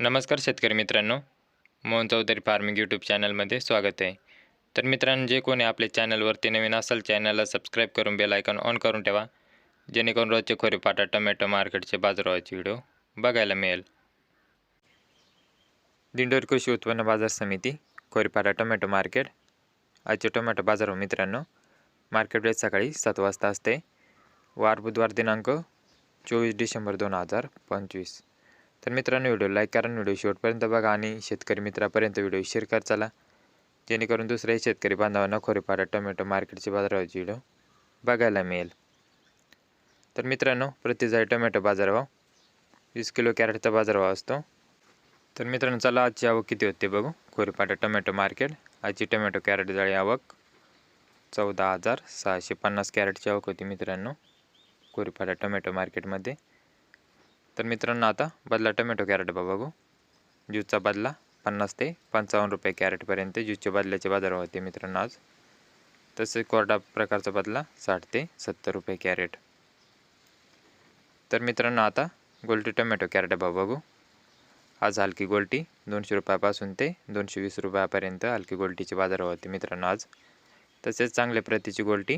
नमस्कार शेतकरी मित्रांनो. मोहन चौधरी फार्मिंग यूट्यूब चॅनलमध्ये स्वागत आहे. तर मित्रांनो जे कोणी आपल्या चॅनलवरती नवीन असेल चॅनलला सबस्क्राईब करून बेल आयकॉन ऑन करून ठेवा. जेणेकरून रोजचे खोरेपाटा टोमॅटो मार्केटचे बाजारभावाचे व्हिडिओ बघायला मिळेल. दिंडोरी कृषी उत्पन्न बाजार समिती खोरीपाटा टोमॅटो मार्केट आजचे टोमॅटो बाजार मित्रांनो मार्केट वेळ सकाळी सात वाजता असते. वार बुधवार दिनांक चोवीस डिसेंबर दोन हजार पंचवीस. तर मित्रांनो व्हिडिओ लाईक करा व्हिडिओ शेवटपर्यंत बघा आणि शेतकरी मित्रापर्यंत व्हिडिओ शेअर कर चला. जेणेकरून दुसऱ्याही शेतकरी बांधवांना खोरेपाडा टोमॅटो मार्केटचे बाजाराचे व्हिडिओ बघायला मिळेल. तर मित्रांनो प्रतिजाई टोमॅटो बाजारभाव वीस किलो कॅरेटचा बाजारभाव असतो. तर मित्रांनो चला आजची आवक किती होते बघू. खोरेपाडा टोमॅटो मार्केट आजची टोमॅटो कॅरेट जाळी आवक चौदा हजार सहाशे पन्नास कॅरेटची आवक होती मित्रांनो कोरीपाडा टोमॅटो मार्केटमध्ये. तर मित्रांनो आता बदला टोमॅटो कॅरेट बा बघू. ज्यूसचा बदला पन्नास ते पंचावन्न रुपये कॅरेटपर्यंत ज्यूसच्या बदल्याचे बाजार होते मित्रांनो आज. तसेच कोरडा प्रकारचा बदला साठ ते सत्तर रुपये कॅरेट. तर मित्रांनो आता गोल्टी टोमॅटो कॅरेट बा बघू. आज हलकी गोल्टी दोनशे रुपयापासून ते दोनशे वीस रुपयापर्यंत हलकी गोल्टीचे बाजार होते मित्रांनो आज. तसेच चांगल्या प्रतीची गोल्टी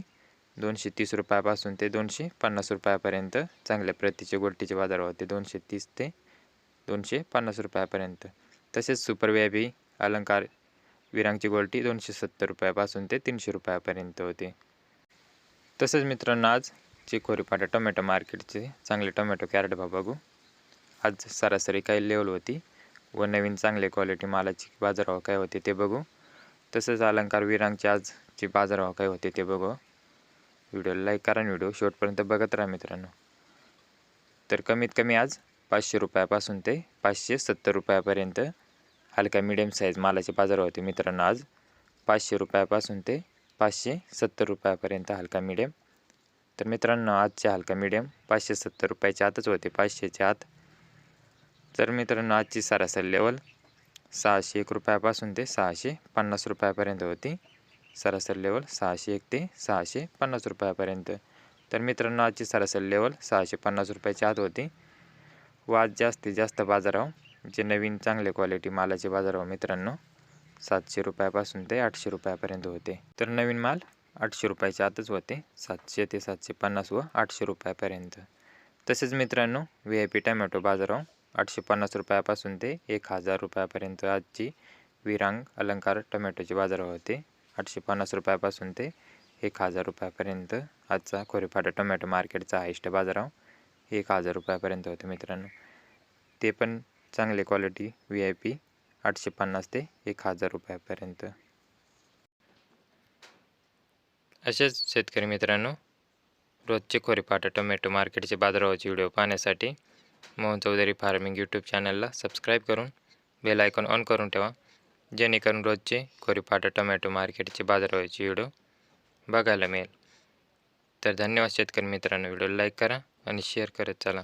दोनशे तीस रुपयापासून ते दोनशे पन्नास रुपयापर्यंत चांगल्या प्रतीचे गोल्टीचे बाजार होते. दोनशे तीस ते दोनशे पन्नास रुपयापर्यंत. तसेच सुपरव्याबी अलंकार विरांगची गोल्टी दोनशे सत्तर रुपयापासून ते तीनशे रुपयापर्यंत होते. तसेच मित्रांनो आज चिकोरीपाटा टोमॅटो मार्केटचे चांगले टोमॅटो कॅरेट भाव बघू. आज सरासरी काही लेवल होती व नवीन चांगले क्वालिटी मालाची बाजारभाव काय होते ते बघू. तसेच अलंकार विरांगचे आजची बाजारभाव काय होते ते बघू. व्हिडिओला लाईक करा आणि व्हिडिओ शेवटपर्यंत बघत राहा मित्रांनो. तर कमीत कमी आज पाचशे रुपयापासून ते पाचशे सत्तर रुपयापर्यंत हलका मिडियम साईज मालाचे बाजार होते मित्रांनो आज. पाचशे रुपयापासून ते पाचशे सत्तर रुपयापर्यंत हलका मिडियम तर मित्रांनो आजचे हलका मिडियम पाचशे सत्तर रुपयाच्या आतच होते पाचशेच्या आत. तर मित्रांनो आजची सरासरी लेवल सहाशे एक रुपयापासून ते सहाशे पन्नास रुपयापर्यंत होती. सरासरी लेवल सहाशे एक ते सहाशे पन्नास रुपयापर्यंत. तर मित्रांनो आजची सरासरी लेवल सहाशे पन्नास रुपयाच्या आत होती. व आज जास्तीत जास्त बाजाराव जे नवीन चांगले क्वालिटी मालाचे बाजाराव मित्रांनो सातशे रुपयापासून ते आठशे रुपयापर्यंत होते. तर नवीन माल आठशे रुपयाच्या आतच होते सातशे ते सातशे पन्नास व आठशे रुपयापर्यंत. तसेच मित्रांनो व्ही आय पी टमॅटो बाजाराव आठशे पन्नास रुपयापासून ते एक हजार रुपयापर्यंत आजची विरांग अलंकार टमॅटोचे बाजार होते. आठशे पन्नास रुपयापासून ते एक हजार रुपयापर्यंत आजचा खोरीफाटा टोमॅटो मार्केटचा हायस्ट बाजाराव एक हजार रुपयापर्यंत होते मित्रांनो. ते पण चांगले क्वालिटी व्ही आय पी आठशे पन्नास ते एक हजार रुपयापर्यंत. असेच शेतकरी मित्रांनो रोजचे खोरीफाटा टोमॅटो मार्केटचे बाजारावरचे व्हिडिओ पाहण्यासाठी मोहन चौधरी फार्मिंग यूट्यूब चॅनलला सबस्क्राईब करून बेल आयकॉन ऑन करून ठेवा. जेणेकरून रोजचे खोरीपाटा टोमॅटो मार्केटचे बाजारभावाचे व्हिडिओ बघायला मिळेल. तर धन्यवाद शेतकरी मित्रांनो व्हिडिओ लाईक करा आणि शेअर करत चला.